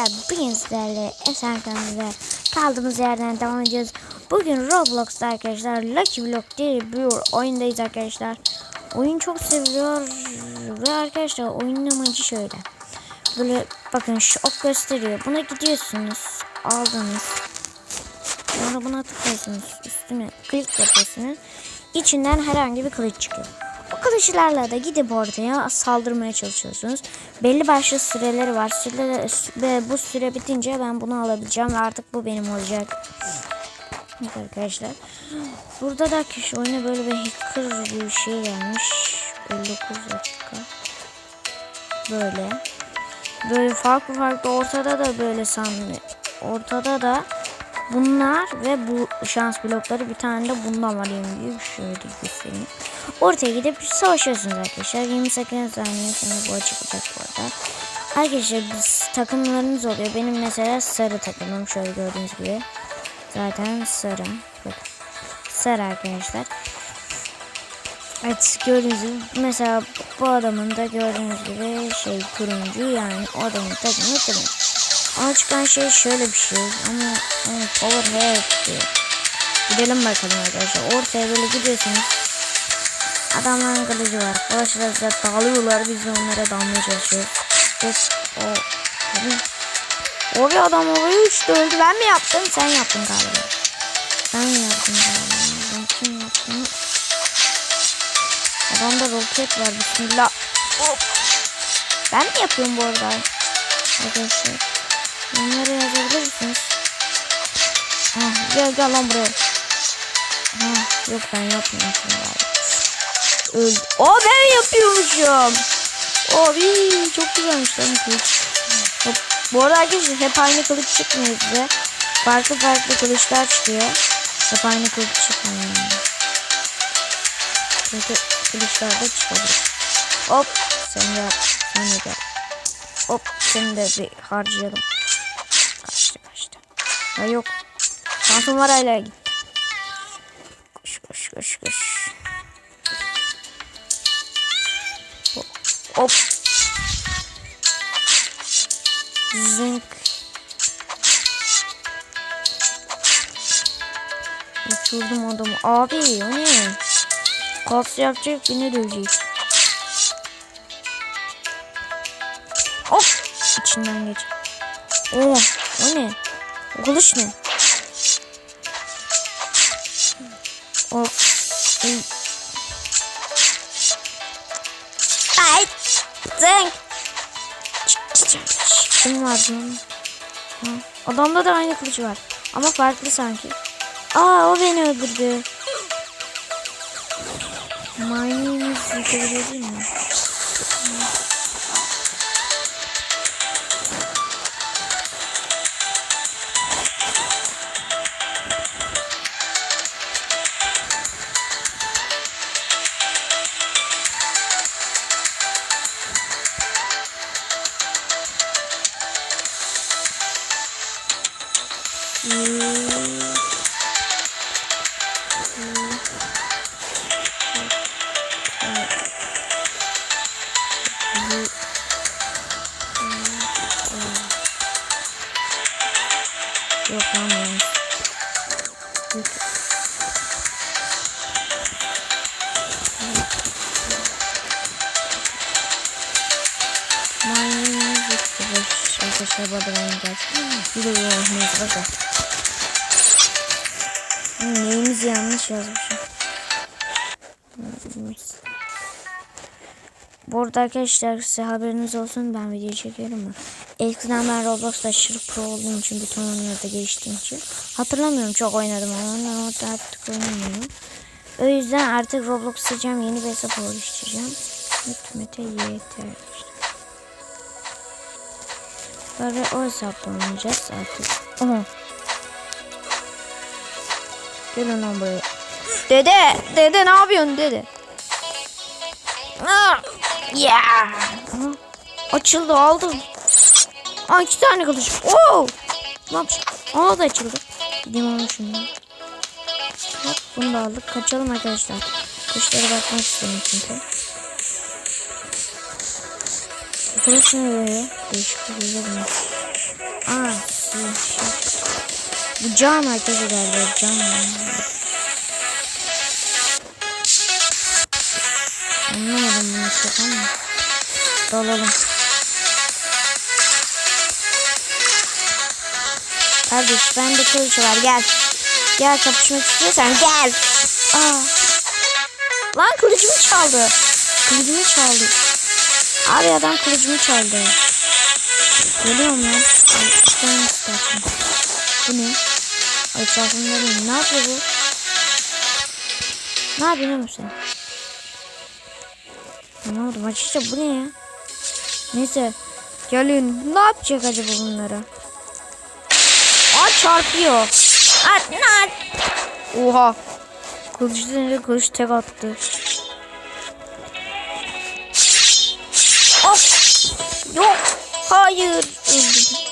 Bugün sizlerle Esen kaldığımız yerden devam edeceğiz. Bugün Roblox'ta arkadaşlar Lucky Block diye bir oyundayız arkadaşlar. Oyun çok seviliyor ve arkadaşlar oyunun amacı şöyle. Böyle bakın şu ok gösteriyor. Buna gidiyorsunuz. Aldınız. Sonra buna tıklıyorsunuz. Üstüne klik yapıyorsunuz. İçinden herhangi bir kılıç çıkıyor. Kılıçlarla da gidip ortaya saldırmaya çalışıyorsunuz. Belli başlı süreleri var. Süre, ve bu süre bitince ben bunu alabileceğim ve artık bu benim olacak. Evet arkadaşlar. Burada da kişi oyuna böyle bir hacker gibi bir şey gelmiş. 59 dakika. Böyle. Böyle farklı farklı ortada da böyle sanmıyor. Ortada da bunlar ve bu şans blokları bir tane de bundan var yani büyük şöyle göstereyim. Ortaya gidip savaşıyorsunuz arkadaşlar. 28 saniye sonra bu açılacak bu arada. Arkadaşlar biz takımlarınız oluyor. Benim mesela sarı takımım şöyle gördüğünüz gibi. Zaten sarı. Bakın. Sarı arkadaşlar. Evet gördüğünüz gibi mesela bu adamın da gördüğünüz gibi şey turuncu yani o adamın takımı turuncu. Ama çıkan şey şöyle bir şey ama ama overhead diyor. Gidelim bakalım arkadaşlar. Ortaya böyle gidiyorsunuz. Adamların kılıcı var. Arkadaşlar size dağılıyorlar. Biz de onlara dalmaya çalışıyoruz. O. O bir adam oraya uçtu öldü. Ben mi yaptım? Sen yaptın galiba. Sen mi yaptın galiba? Ben kim yaptım? Adamda roket var. Bismillah. Hop. Ben mi yapıyorum bu arada? Arkadaşlar. Bunları yazabilir misiniz? Ah, gel gel lan buraya. Ha, yok ben yapmıyorum galiba. Öldü. O ben yapıyormuşum. Abi çok güzelmiş lan. Bu arada arkadaşlar hep aynı kılıç çıkmıyor size. Farklı farklı kılıçlar çıkıyor. Hep aynı kılıç çıkmıyor yani. Çünkü kılıçlar da çıkabilir. Hop sen de. Sen de gel. Hop seni de bir harcayalım. Kaçtı kaçtı. Ha yok. Şansım var hala git. Koş koş koş koş. Hop. Zınk. Uçurdum adamı. Abi o ne? Kas yapacak beni dövecek. Hop. İçinden geç. Oh. O ne? O kılıç ne? Hop. Ay. Zınk. Kim var bunun? Adamda da aynı kılıç var. Ama farklı sanki. Aa o beni öldürdü. Maymunumuz yıkabilir mi? Yok Arkadaşlar bu arada oynayacağız. Bir de oynuyoruz bakın. Neyimiz yanlış yazmışım. Bu arada arkadaşlar size haberiniz olsun ben video çekiyorum mu? Eskiden ben Roblox'ta aşırı pro olduğum için bütün oyunlarda geçtiğim için hatırlamıyorum çok oynadım ama orada artık oynamıyorum. O yüzden artık Roblox sileceğim yeni bir hesap oluşturacağım. Hükümete YT Böyle o hesapla oynayacağız artık. Aha. Gelin lan buraya. Dede, dede ne yapıyorsun dede? Ah, Ya. Aha, Açıldı aldım. Aa iki tane kılıç. Oo. Ne yapacağım? Aa da açıldı. Gideyim alalım şunu. Hop bunu da aldık. Kaçalım arkadaşlar. Kuşlara bakmak istiyorum çünkü. Ne böyle? Değişik bir güzel olmuş. Aa, şey, şey. Bu can herkese geldi. Can. Anlamadım bunu çok ama. Dalalım. Kardeş bende kılıç var gel. Gel kapışmak istiyorsan gel. Aa. Lan kılıcımı çaldı. Kılıcımı çaldı. Abi adam kılıcımı çaldı. Geliyorum lan. İsteyen istersen. Bu ne? Etrafımda değil. Ne yapıyor bu? Ne yapıyor musun? Ne oldu? Açıkça bu ne ya? Neyse. Gelin. Ne yapacak acaba bunlara? Aa çarpıyor. At, at. Oha. Dönünce kılıç tek attı. Yok. Hayır. Öldüm.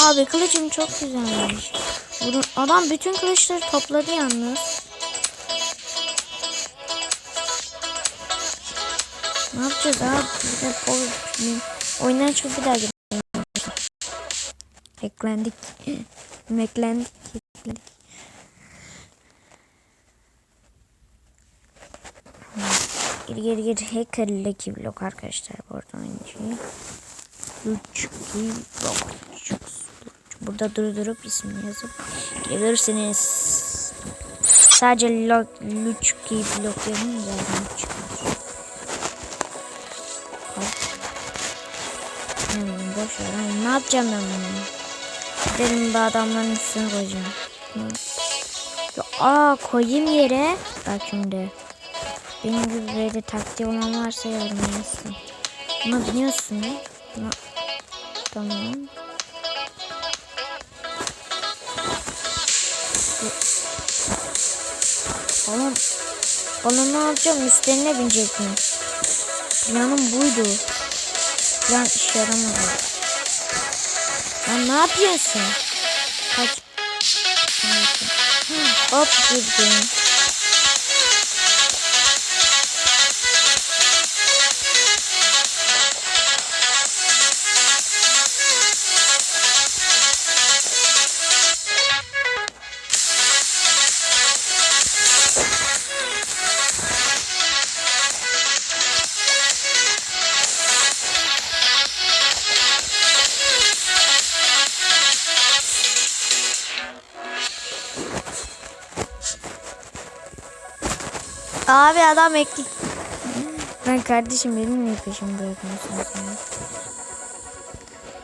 Abi kılıcım çok güzelmiş. Bunu, adam bütün kılıçları topladı yalnız. Ne yapacağız abi? Oyundan çıkıp bir daha girelim. Eklendik. Meklendik. Eklendik. Gir gir gir. Hacker Lucky Block arkadaşlar. Bu arada şey. Lucky Block. Burada durdurup ismini yazıp gelirsiniz. Sadece Lucky yazın zaten çıkıyor. Hmm, boş ver. Ne yapacağım ben bunu? Gidelim bu adamların üstüne koyacağım. Aa koyayım yere. Bak şimdi. Benim gibi böyle taktiği olan varsa yardım etsin. Buna biniyorsun ne? Buna... Tamam. Oğlum. Bana ne yapacağım? Üstlerine binecek miyim? Planım buydu. Plan işe yaramadı. Lan ne yapıyorsun? Kaç. Hop girdim. Abi adam ekli. Ben kardeşim benim niye peşimi bırakmıyorsunuz ya?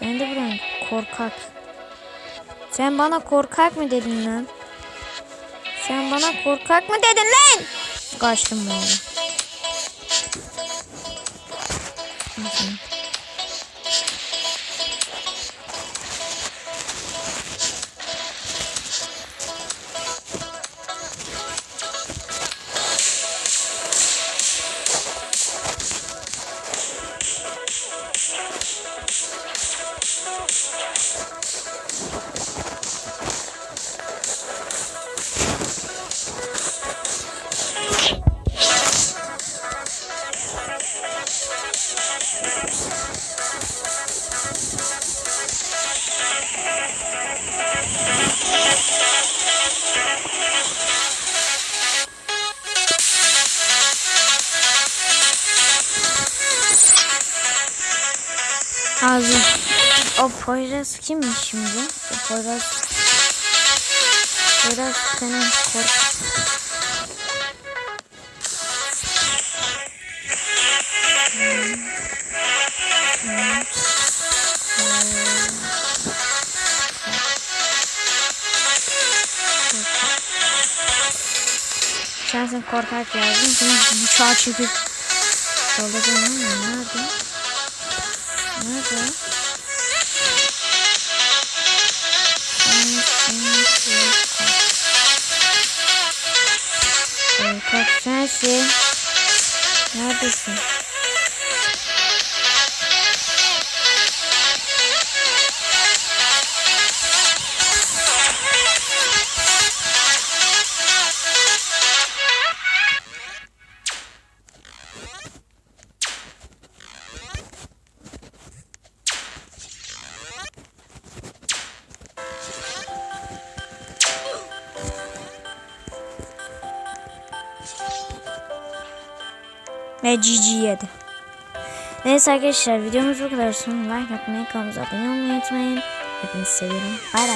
Ben de buranın korkak. Sen bana korkak mı dedin lan? Sen bana korkak mı dedin lan? Kaçtım arada. Nasıl? Ağzı. O Poyraz kimmiş şimdi? O Poyraz. Poyraz senin kork. Sensin korkak yazdım. Şimdi bıçağı çekip ama nerede? Nerede? Korkak sensin. Neredesin? Ve GG yedi. Neyse arkadaşlar videomuz bu kadar. Sonra like atmayı, kanalımıza abone olmayı unutmayın. Hepinizi seviyorum. Bay bay.